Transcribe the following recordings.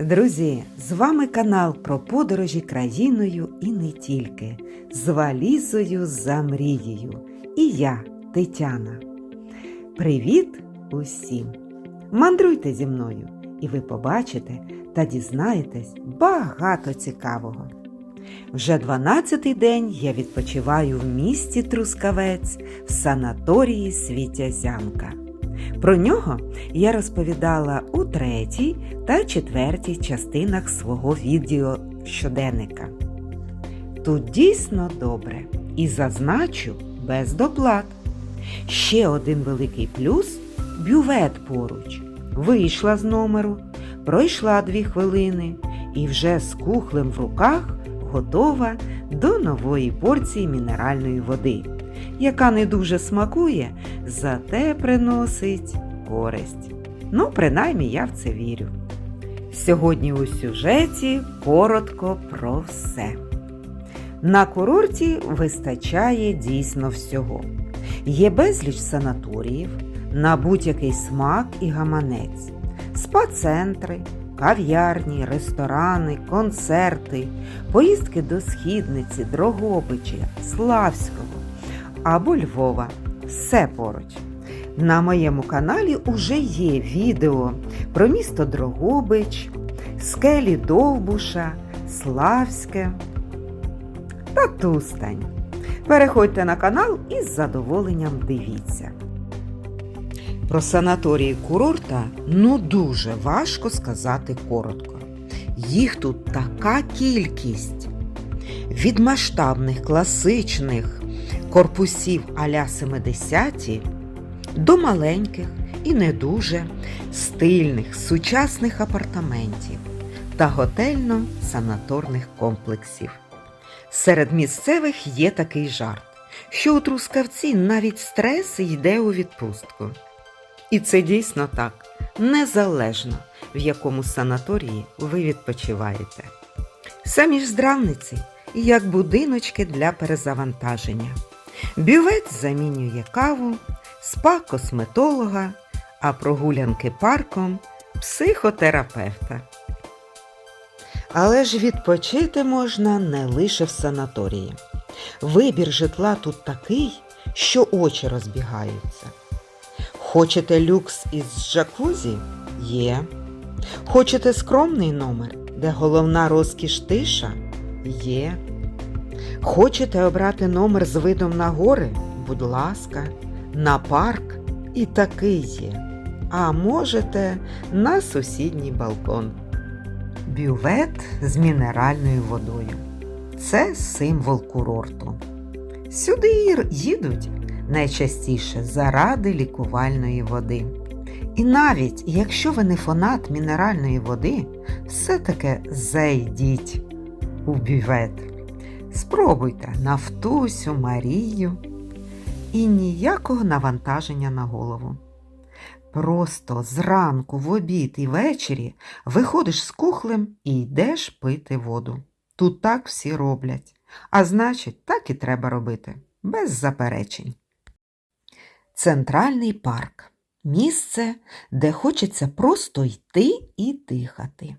Друзі, з вами канал про подорожі країною і не тільки, з валізою за мрією. І я, Тетяна. Привіт усім! Мандруйте зі мною, і ви побачите та дізнаєтесь багато цікавого. Вже 12-й день я відпочиваю в місті Трускавець в санаторії Світязянка. Про нього я розповідала у третій та четвертій частинах свого відео щоденника. Тут дійсно добре і зазначу без доплат. Ще один великий плюс бювет поруч. Вийшла з номеру, пройшла дві хвилини і вже з кухлем в руках готова до нової порції мінеральної води, яка не дуже смакує, зате приносить користь. Ну, принаймні я в це вірю. Сьогодні у сюжеті коротко про все. На курорті вистачає дійсно всього. Є безліч санаторіїв на будь-який смак і гаманець, спа-центри, кав'ярні, ресторани, концерти, поїздки до Східниці, Дрогобича, Славського або Львова. Все поруч. На моєму каналі уже є відео про місто Дрогобич, скелі Довбуша, Славське та Тустань. Переходьте на канал і з задоволенням дивіться. Про санаторії курорта ну дуже важко сказати коротко. Їх тут така кількість. Від масштабних класичних корпусів а-ля 70-ті до маленьких і не дуже стильних сучасних апартаментів та готельно-санаторних комплексів. Серед місцевих є такий жарт, що у трускавці навіть стрес йде у відпустку. І це дійсно так, незалежно в якому санаторії ви відпочиваєте. Самі ж здравниці, як будиночки для перезавантаження. Бювет замінює каву, спа косметолога, а прогулянки парком психотерапевта. Але ж відпочити можна не лише в санаторії. Вибір житла тут такий, що очі розбігаються. Хочете люкс із джакузі? Є. Хочете скромний номер, де головна розкіш тиша? Є. Хочете обрати номер з видом на гори? Будь ласка, на парк і такий є. А можете на сусідній балкон. Бювет з мінеральною водою. Це символ курорту. Сюди їдуть найчастіше заради лікувальної води. І навіть якщо ви не фанат мінеральної води, все-таки зайдіть у бювет. Спробуйте Нафтусю, Марію і ніякого навантаження на голову. Просто зранку, в обід і ввечері виходиш з кухлем і йдеш пити воду. Тут так всі роблять. А значить, так і треба робити, без заперечень. Центральний парк місце, де хочеться просто йти і дихати,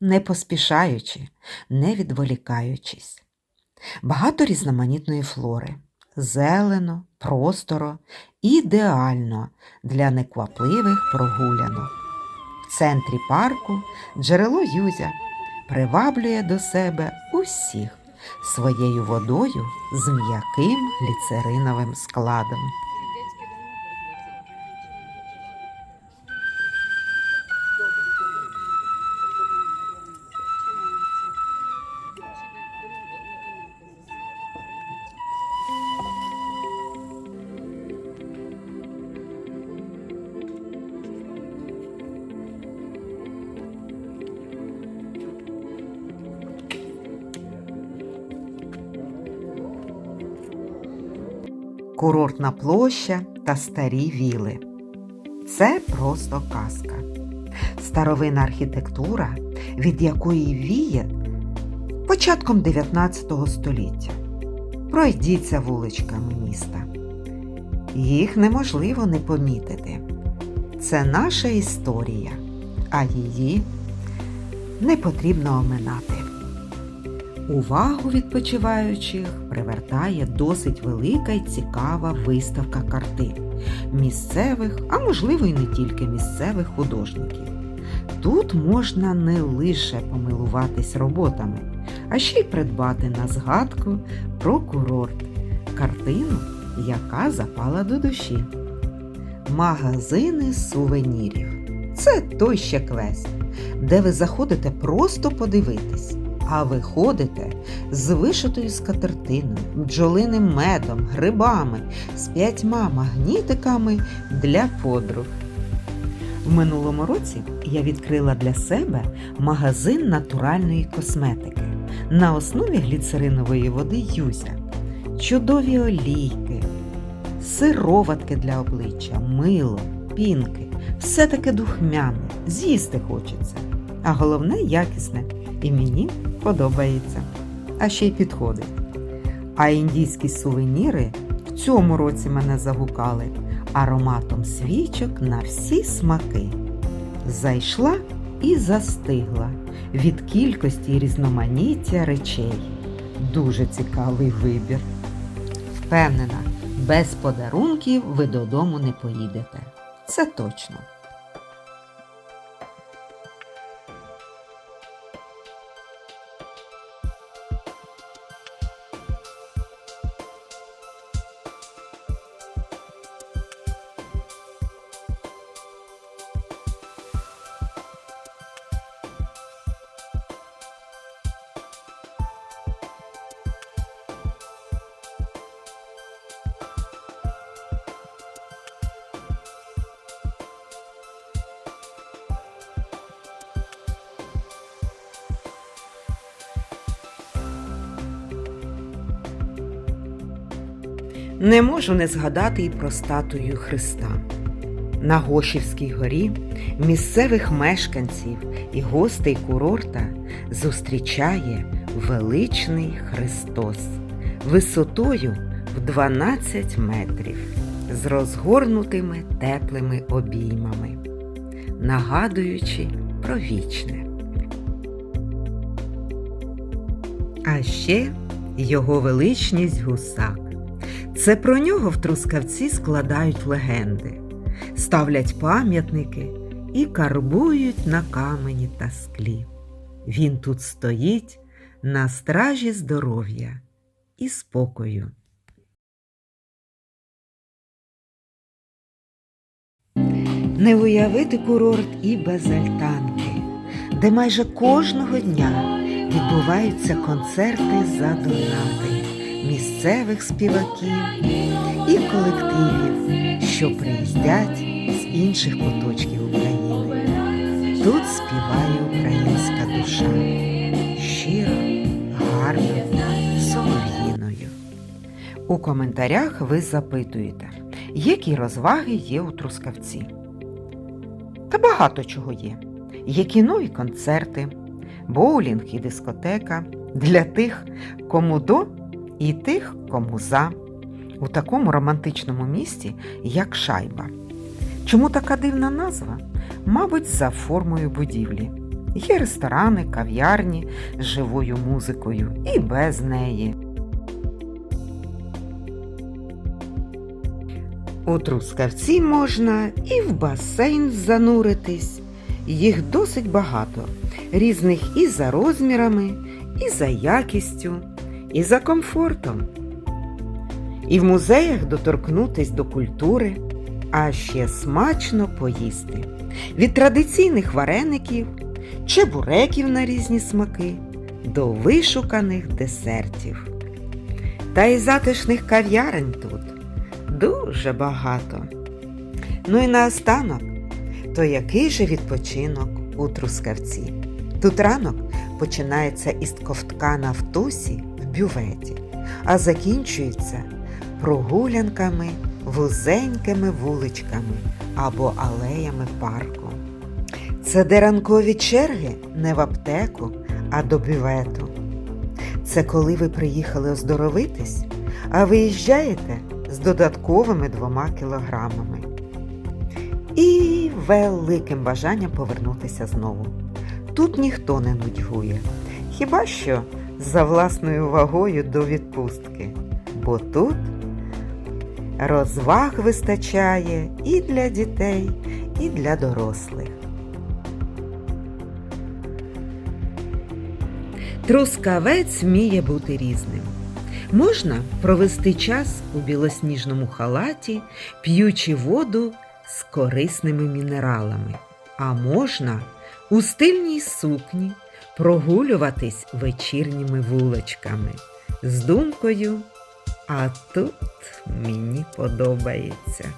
не поспішаючи, не відволікаючись. Багато різноманітної флори, зелено, просторо, ідеально для неквапливих прогулянок. В центрі парку джерело Юзя приваблює до себе усіх своєю водою з м'яким гліцериновим складом. Курортна площа та старі віли. Це просто казка. Старовинна архітектура, від якої віє початком 19 століття. Пройдіться вуличками міста. Їх неможливо не помітити. Це наша історія, а її не потрібно оминати. Увагу відпочиваючих привертає досить велика і цікава виставка картин місцевих, а можливо й не тільки місцевих художників. Тут можна не лише помилуватись роботами, а ще й придбати на згадку про курорт, картину, яка запала до душі. Магазини сувенірів. Це той ще квест, де ви заходите просто подивитись, а виходите з вишитою скатертиною, бджолиним медом, грибами, з п'ятьма магнітиками для подруг. В минулому році я відкрила для себе магазин натуральної косметики на основі гліцеринової води Юзя, чудові олійки, сироватки для обличчя, мило, пінки, все таке духмяне, з'їсти хочеться. А головне якісне, і мені подобається, а ще й підходить. А індійські сувеніри в цьому році мене загукали ароматом свічок на всі смаки. Зайшла і застигла від кількості різноманіття речей. Дуже цікавий вибір. Впевнена, без подарунків ви додому не поїдете. Це точно. Не можу не згадати і про статую Христа. На Гошівській горі місцевих мешканців і гостей курорта зустрічає величний Христос висотою в 12 метрів з розгорнутими теплими обіймами, нагадуючи про вічне. А ще його величність гусак. Це про нього в Трускавці складають легенди, ставлять пам'ятники і карбують на камені та склі. Він тут стоїть на стражі здоров'я і спокою. Не уявити курорт і без альтанки, де майже кожного дня відбуваються концерти за донати місцевих співаків і колективів, що приїздять з інших куточків України. Тут співає українська душа щиро, гарно, солов'їною. У коментарях ви запитуєте, які розваги є у Трускавці. Та багато чого є. Є кіно і концерти, боулінг і дискотека для тих, кому до і тих, кому за, у такому романтичному місті, як шайба. Чому така дивна назва? Мабуть, за формою будівлі. Є ресторани, кав'ярні з живою музикою і без неї. У Трускавці можна і в басейн зануритись. Їх досить багато, різних і за розмірами, і за якістю, і за комфортом. І в музеях доторкнутись до культури, а ще смачно поїсти. Від традиційних вареників, чебуреків на різні смаки до вишуканих десертів. Та й затишних кав'ярень тут дуже багато. Ну і наостанок, то який же відпочинок у Трускавці? Тут ранок починається із ковтка на втусі бюветі, а закінчується прогулянками вузенькими вуличками або алеями парку. Це де ранкові черги не в аптеку, а до бювету. Це коли ви приїхали оздоровитись, а виїжджаєте з додатковими двома кілограмами. І великим бажанням повернутися знову. Тут ніхто не нудьгує. Хіба що за власною вагою до відпустки. Бо тут розваг вистачає і для дітей, і для дорослих. Трускавець вміє бути різним. Можна провести час у білосніжному халаті, п'ючи воду з корисними мінералами, а можна у стильній сукні прогулюватись вечірніми вуличками з думкою, а тут мені подобається.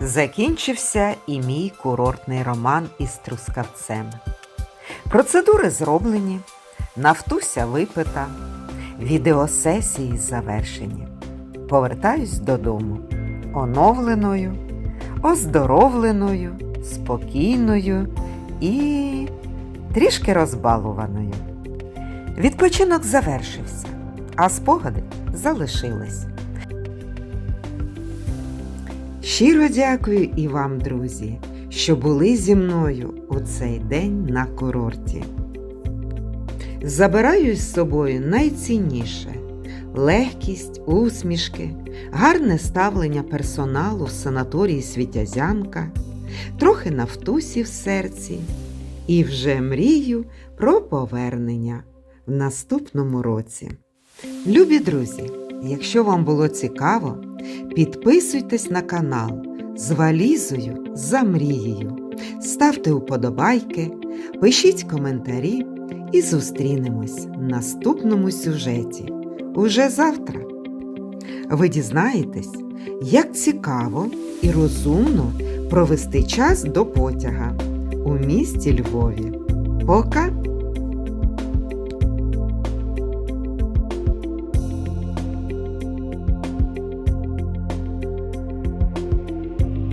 Закінчився і мій курортний роман із трускавцем. Процедури зроблені, нафтуся випита, відеосесії завершені. Повертаюсь додому оновленою, оздоровленою, спокійною і трішки розбалуваною. Відпочинок завершився, а спогади залишились. Щиро дякую і вам, друзі, що були зі мною у цей день на курорті. Забираю з собою найцінніше легкість, усмішки, гарне ставлення персоналу в санаторії Світязянка, трохи нафтусі в серці і вже мрію про повернення в наступному році. Любі друзі, якщо вам було цікаво, Підписуйтесь на канал з валізою за мрією, ставте вподобайки, пишіть коментарі і зустрінемось в наступному сюжеті уже завтра. Ви дізнаєтесь, як цікаво і розумно провести час до потяга у місті Львові. Пока!